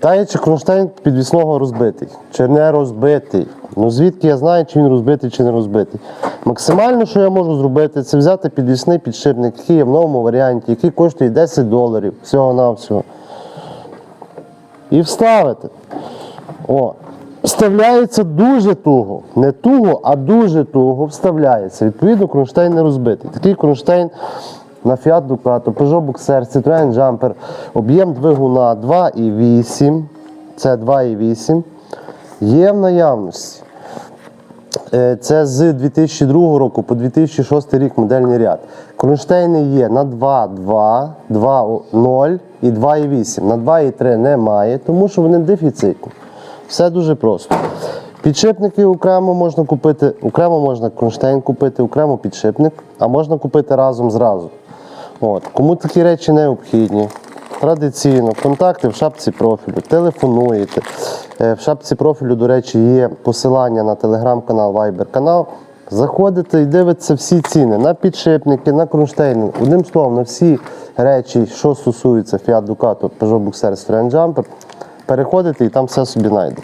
Питає, чи кронштейн підвісного розбитий, чи не розбитий. Ну звідки я знаю, чи він розбитий, чи не розбитий. Максимально, що я можу зробити, це взяти підвісний підшипник, який є в новому варіанті, який коштує 10 доларів всього-навсього. І вставити. О. Вставляється дуже туго. Не туго, а дуже туго вставляється. Відповідно, кронштейн не розбитий. Такий кронштейн на Fiat Ducato, Peugeot Boxer, Citroen Jumper, об'єм двигуна 2,8. Це 2,8. Є в наявності. Е, Це з 2002 року по 2006 рік модельний ряд. Кронштейни є на 2,2, 2,0 і 2,8. На 2,3 немає, тому що вони дефіцитні. Все дуже просто. Підшипники окремо можна купити, окремо можна кронштейн купити, окремо підшипник, а можна купити разом зразу. От. Кому такі речі необхідні, традиційно, контакти в шапці профілю, телефонуєте. Е, В шапці профілю, до речі, є посилання на телеграм-канал, вайбер-канал. Заходите і дивитеся всі ціни на підшипники, на кронштейни. Одним словом, на всі речі, що стосуються Fiat Ducato, Peugeot Boxer, Citroen Jumper, переходите і там все собі знайдете.